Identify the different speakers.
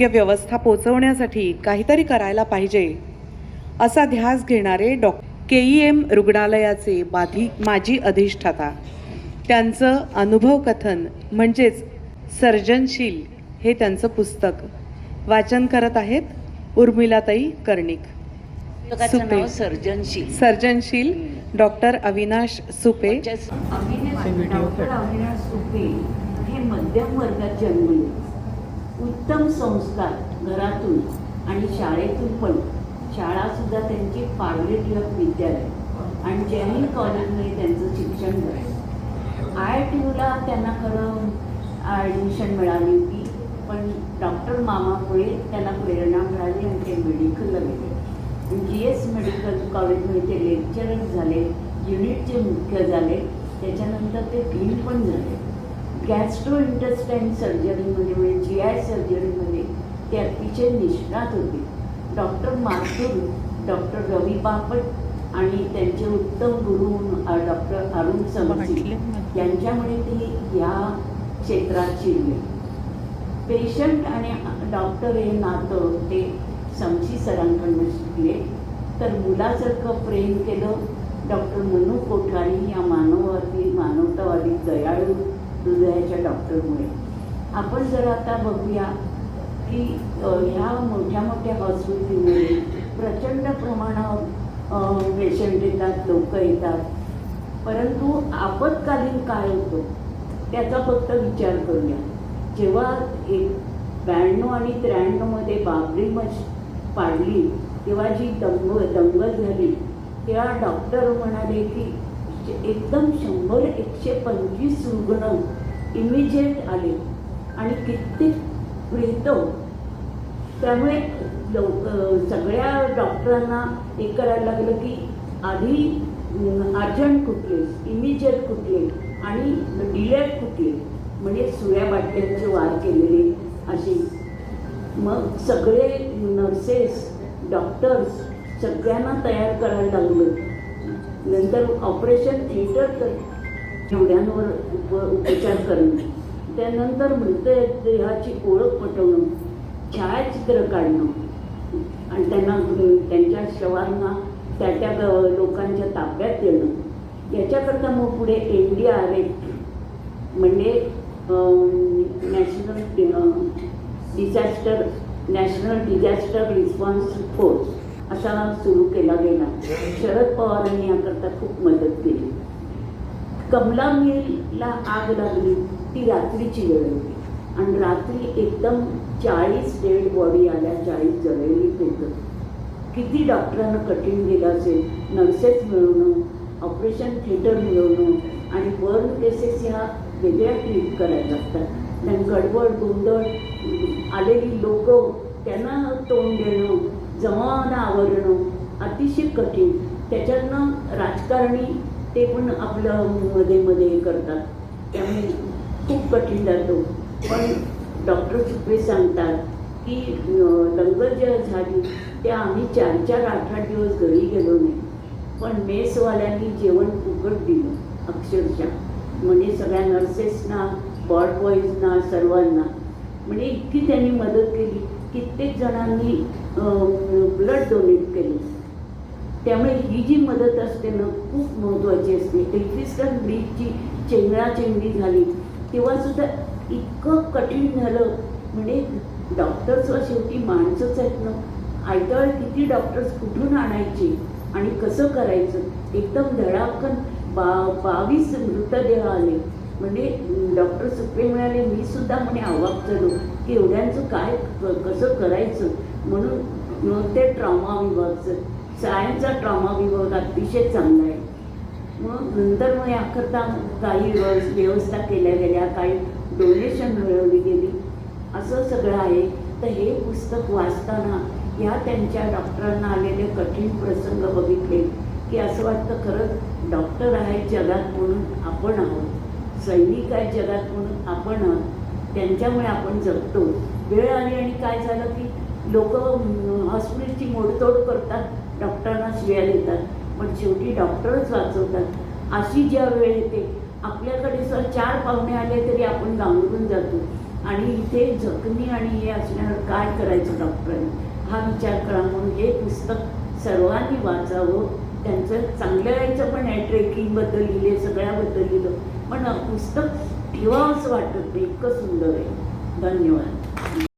Speaker 1: योग्य व्यवस्था पोचवण्यासाठी काहीतरी करायला पाहिजे असा ध्यास घेणारे डॉ. के. ई. एम. रुग्णालयाचे माधी माजी अधिष्ठाता. त्यांचं अनुभव कथन म्हणजेच सर्जनशील हे त्यांचं पुस्तक. वाचन करत आहेत उर्मिलाताई कर्णिक.
Speaker 2: पुस्तकाचं
Speaker 1: सुपे.
Speaker 2: नाव सर्जनशील.
Speaker 1: सर्जनशील डॉक्टर अविनाश सुपे.
Speaker 2: अविनाश सुपे हे मध्यम वर्गात जन्मले. उत्तम संस्कार घरातून आणि शाळेतून पण. शाळासुद्धा त्यांची पार्ले टिळक विद्यालय. आणि जैन कॉलेजमध्ये त्यांचं शिक्षण झालं. आय आय टी यूला त्यांना खरं ॲडमिशन मिळाली होती पण डॉक्टर मामामुळे त्यांना प्रेरणा मिळाली आणि ते मेडिकलला गेले. जी एस मेडिकल कॉलेजमध्ये ते लेक्चरर झाले युनिटचे मुख्य झाले. त्याच्यानंतर ते डीन पण झाले. गॅस्ट्रो इंटेस्टाईन सर्जरीमध्ये म्हणजे जी आय सर्जरीमध्ये ते अतिशय निष्णात होते. डॉक्टर माथुर डॉक्टर रवी बापट आणि त्यांचे उत्तम गुरु डॉक्टर अरुण समसी यांच्यामुळे ते या क्षेत्रात शिरले. पेशंट आणि डॉक्टर हे नातं ते समशी सरांकडून शिकले. तर मुलासारखं प्रेम केलं. डॉक्टर मनू कोठारी या मानववादी हृदयाच्या डॉक्टरमुळे. आपण जर आता बघूया की ह्या मोठ्या मोठ्या हॉस्पिटलमध्ये प्रचंड प्रमाणावर पेशंट येतात लोक येतात. परंतु आपत्कालीन काय होतो त्याचा फक्त विचार करूया. जेव्हा एक ब्याण्णव आणि त्र्याण्णवमध्ये बाबरी मच पाडली तेव्हा जी दंग दंगल झाली तेव्हा डॉक्टर म्हणाले की एकदम शंभर एकशे पंचवीस रुग्ण इमिजिएट आले. आणि कित्येक मिळतो त्यामुळे लव सगळ्या डॉक्टरांना हे करायला लागलं की आधी अर्जंट कुठले इमिजिएट कुठले आणि डिलेट कुठले म्हणजे सुऱ्या बाटल्यांचे वार केलेले असे. मग सगळे नर्सेस डॉक्टर्स सगळ्यांना तयार करायला लागलं. नंतर ऑपरेशन थिएटर तर एवढ्यांवर उप उपचार करणं. त्यानंतर मृतदेहाची ओळख पटवणं छायाचित्र काढणं. आणि त्यांना त्यांच्या शवांना त्या त्या लोकांच्या ताब्यात देणं. याच्याकरता मग पुढे एन डी आर एफ म्हणजे national disaster national disaster response force असा सुरू केला गेला. शरद पवारांनी याकरता खूप मदत केली. कमला मिलला आग लागली. ती रात्रीची वेळ होती. आणि रात्री एकदम चाळीस डेड बॉडी आल्या चाळीस जळलेली होतं किती डॉक्टरांना कठीण गेलं असेल नर्सेस मिळवणं ऑपरेशन थिएटर मिळवणं आणि बर्न केसेस ह्या वेगळ्या ट्रीट करायला लागतात. आणि गडबड गोंधळ आलेली लोक त्यांना तोंड देणं जमावानं आवरणं अतिशय कठीण. त्याच्यातनं राजकारणी ते पण आपलं मध्ये मध्ये हे करतात. त्यामुळे खूप कठीण जातो. पण डॉक्टर सुपे सांगतात की लंगर दंगल ज्या झाली त्या आम्ही चार चार आठ आठ दिवस घरी गेलो नाही. पण मेसवाल्यांनी जेवण फुकट दिलं अक्षरशः. म्हणजे सगळ्या नर्सेसना बॉड बॉईजना सर्वांना. म्हणजे इतकी त्यांनी मदत केली कित्येक जणांनी ब्लड डोनेट केलं. त्यामुळे ही जी मदत असते ना खूप महत्त्वाची असते. एल्फिस्टन ब्रिजची चेंगराचेंगरी झाली तेव्हा सुद्धा इतकं कठीण झालं. म्हणजे डॉक्टर्स शेवटी माणसंच आहेत ना. आयत्या किती डॉक्टर्स कुठून आणायचे आणि कसं करायचं? एकदम धडाकन बा बावीस मृतदेह आले. म्हणजे डॉक्टर सुप्रे म्हणाले मी सुद्धा म्हणे आवाक झालो. की एवढ्यांचं काय कसं करायचं? म्हणून मग ते ट्रॉमा विभागचं. सायन्सचा ट्रॉमा विभाग अतिशय चांगला आहे. मग नंतर मग याकरता काही व्यवस- व्यवस्था केल्या गेल्या काही डोनेशन मिळवली गेली. असं सगळं आहे. तर हे पुस्तक वाचताना या त्यांच्या डॉक्टरांना आलेले कठीण प्रसंग बघितले की असं वाटतं खरंच डॉक्टर आहे जगात म्हणून आपण आहोत. सैनिक आहे जगात म्हणून आपण आहोत. त्यांच्यामुळे आपण जगतो. वेळ आली आणि काय झालं की लोक हॉस्पिटलची मोडतोड करतात. डॉक्टरांना वेळ देतात. पण शेवटी डॉक्टरच वाचवतात. अशी ज्या वेळ येते आपल्याकडे सर चार पाहुणे आले तरी आपण गांगरून जातो. आणि इथे जखमी आणि हे असल्यावर काय करायचं डॉक्टरांनी? हा विचार करा. म्हणून हे पुस्तक सर्वांनी वाचावं. त्यांचं चांगल्या यायचं पण आहे ट्रेकिंगबद्दल लिहिले सगळ्याबद्दल लिहिलं. पण पुस्तक ठेवावं असं वाटत नाही. इतकं सुंदर आहे. धन्यवाद.